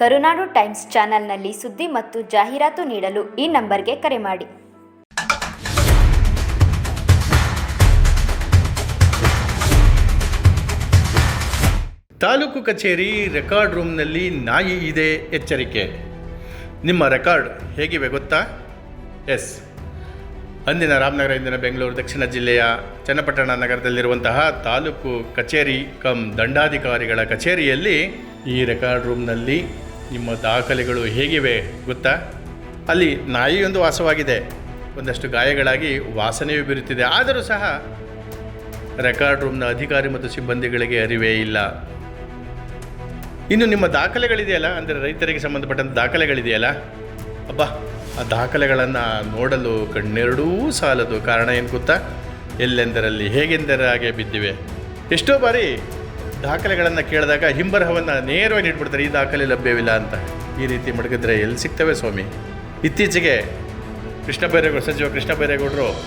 ಕರುನಾಡು times ಚಾನೆಲ್ನಲ್ಲಿ ಸುದ್ದಿ ಮತ್ತು ಜಾಹೀರಾತು ನೀಡಲು ಈ ನಂಬರ್ಗೆ ಕರೆ ಮಾಡಿ. ತಾಲೂಕು ಕಚೇರಿ ರೆಕಾರ್ಡ್ ರೂಮ್ನಲ್ಲಿ ನಾಯಿ ಇದೆ ಎಚ್ಚರಿಕೆ. ನಿಮ್ಮ ರೆಕಾರ್ಡ್ ಹೇಗಿವೆ ಗೊತ್ತಾ? ಎಸ್. ಅಂದಿನ ರಾಮನಗರ, ಇಂದಿನ ಬೆಂಗಳೂರು, ದಕ್ಷಿಣ ಜಿಲ್ಲೆಯ ಚನ್ನಪಟ್ಟಣ ನಗರದಲ್ಲಿರುವಂತಹ ತಾಲೂಕು ಕಚೇರಿ ಕಮ್ ದಂಡಾಧಿಕಾರಿಗಳ ಕಚೇರಿಯಲ್ಲಿ ಈ ರೆಕಾರ್ಡ್ ರೂಮ್ನಲ್ಲಿ ನಿಮ್ಮ ದಾಖಲೆಗಳು ಹೇಗಿವೆ ಗೊತ್ತಾ? ಅಲ್ಲಿ ನಾಯಿಯೊಂದು ವಾಸವಾಗಿದೆ. ಒಂದಷ್ಟು ಗಾಯಗಳಾಗಿ ವಾಸನೆಯೂ ಬೀರುತ್ತಿದೆ. ಆದರೂ ಸಹ ರೆಕಾರ್ಡ್ ರೂಮ್ನ ಅಧಿಕಾರಿ ಮತ್ತು ಸಿಬ್ಬಂದಿಗಳಿಗೆ ಅರಿವೇ ಇಲ್ಲ. ಇನ್ನು ನಿಮ್ಮ ದಾಖಲೆಗಳಿದೆಯಲ್ಲ? ಅಂದರೆ ರೈತರಿಗೆ ಸಂಬಂಧಪಟ್ಟಂಥ ದಾಖಲೆಗಳಿದೆಯಲ್ಲ? ಅಬ್ಬ, ಆ ದಾಖಲೆಗಳನ್ನು ನೋಡಲು ಕಣ್ಣೆರಡೂ ಸಾಲದು. ಕಾರಣ ಏನು ಗೊತ್ತಾ? ಎಲ್ಲೆಂದರಲ್ಲಿ ಹೇಗೆಂದರ ಹಾಗೆ ಬಿದ್ದಿವೆ. ಎಷ್ಟೋ ಬಾರಿ ದಾಖಲೆಗಳನ್ನು ಕೇಳಿದಾಗ ಹಿಂಬರಹವನ್ನು ನೇರವಾಗಿ ಇಟ್ಬಿಡ್ತಾರೆ ಈ ದಾಖಲೆ ಲಭ್ಯವಿಲ್ಲ ಅಂತ. ಈ ರೀತಿ ಮಡಗಿದ್ರೆ ಎಲ್ಲಿ ಸಿಗ್ತವೆ ಸ್ವಾಮಿ? ಇತ್ತೀಚೆಗೆ ಕೃಷ್ಣ ಬೈರೇಗೌಡ ಸಚಿವ ಕೃಷ್ಣ ಬೈರೇಗೌಡರು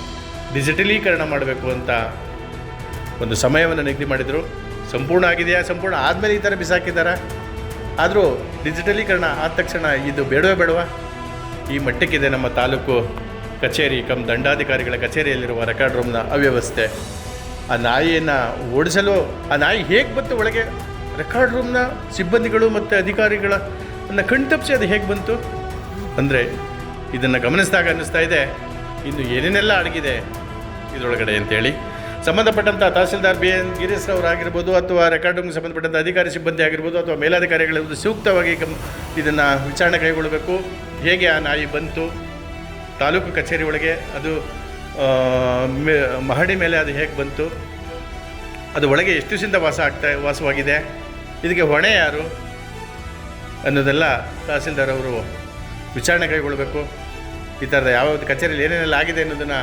ಡಿಜಿಟಲೀಕರಣ ಮಾಡಬೇಕು ಅಂತ ಒಂದು ಸಮಯವನ್ನು ನಿಗದಿ ಮಾಡಿದರು. ಸಂಪೂರ್ಣ ಆಗಿದೆಯಾ? ಸಂಪೂರ್ಣ ಆದಮೇಲೆ ಈ ಥರ ಬಿಸಾಕಿದ್ದಾರಾ? ಆದರೂ ಡಿಜಿಟಲೀಕರಣ ಆದ ತಕ್ಷಣ ಇದು ಬೇಡವೇ ಬೇಡವಾ? ಈ ಮಟ್ಟಕ್ಕಿದೆ ನಮ್ಮ ತಾಲೂಕು ಕಚೇರಿ, ಕಮ್ ದಂಡಾಧಿಕಾರಿಗಳ ಕಚೇರಿಯಲ್ಲಿರುವ ರೆಕಾರ್ಡ್ ರೂಮ್ನ ಅವ್ಯವಸ್ಥೆ. ಆ ನಾಯಿಯನ್ನು ಓಡಿಸಲು ಆ ನಾಯಿ ಹೇಗೆ ಬಂತು ಒಳಗೆ? ರೆಕಾರ್ಡ್ ರೂಮ್ನ ಸಿಬ್ಬಂದಿಗಳು ಮತ್ತು ಅಧಿಕಾರಿಗಳ ಕಣ್ತಪ್ಪಿಸಿ ಅದು ಹೇಗೆ ಬಂತು? ಅಂದರೆ ಇದನ್ನು ಗಮನಿಸಿದಾಗ ಅನ್ನಿಸ್ತಾ ಇದೆ, ಇನ್ನು ಏನೇನೆಲ್ಲ ಅಡಗಿದೆ ಇದರೊಳಗಡೆ ಅಂತೇಳಿ ಸಂಬಂಧಪಟ್ಟಂಥ ತಹಸೀಲ್ದಾರ್ ಬಿ ಎನ್ ಗಿರೀಶ್ ಅಥವಾ ರೂಮ್ಗೆ ಸಂಬಂಧಪಟ್ಟಂಥ ಅಧಿಕಾರಿ ಸಿಬ್ಬಂದಿ ಆಗಿರ್ಬೋದು ಅಥವಾ ಮೇಲಾಧಿಕಾರಿಗಳು ಸೂಕ್ತವಾಗಿ ಗಮ್ ಇದನ್ನು ವಿಚಾರಣೆ ಕೈಗೊಳ್ಳಬೇಕು. ಹೇಗೆ ಆ ನಾಯಿ ಬಂತು? ತಾಲೂಕು ಕಚೇರಿ ಒಳಗೆ ಅದು ಮಹಡಿ ಮೇಲೆ ಅದು ಹೇಗೆ ಬಂತು? ಅದು ಒಳಗೆ ಎಷ್ಟು ದಿವಸದಿಂದ ವಾಸ ಆಗ್ತಾ, ವಾಸವಾಗಿದೆ? ಇದಕ್ಕೆ ಹೊಣೆ ಯಾರು? ಅನ್ನೋದೆಲ್ಲ ತಹಸೀಲ್ದಾರ್ ಅವರು ವಿಚಾರಣೆ ಕೈಗೊಳ್ಳಬೇಕು. ಈ ಥರದ ಯಾವ ಕಚೇರಿಯಲ್ಲಿ ಏನೇನೆಲ್ಲ ಆಗಿದೆ ಅನ್ನೋದನ್ನು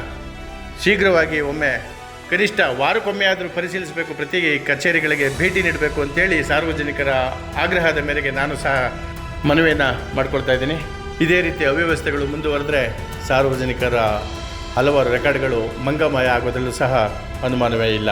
ಶೀಘ್ರವಾಗಿ ಒಮ್ಮೆ ಕನಿಷ್ಠ ವಾರಕ್ಕೊಮ್ಮೆ ಆದರೂ ಪರಿಶೀಲಿಸಬೇಕು. ಪ್ರತಿ ಕಚೇರಿಗಳಿಗೆ ಭೇಟಿ ನೀಡಬೇಕು ಅಂತೇಳಿ ಸಾರ್ವಜನಿಕರ ಆಗ್ರಹದ ಮೇರೆಗೆ ನಾನು ಸಹ ಮನವಿಯನ್ನು ಮಾಡ್ಕೊಳ್ತಾ ಇದ್ದೀನಿ. ಇದೇ ರೀತಿ ಅವ್ಯವಸ್ಥೆಗಳು ಮುಂದುವರೆದ್ರೆ ಸಾರ್ವಜನಿಕರ ಹಲವಾರು ರೆಕಾರ್ಡ್ಗಳು ಮಂಗಮಯ ಆಗೋದರಲ್ಲೂ ಸಹ ಅನುಮಾನವೇ ಇಲ್ಲ.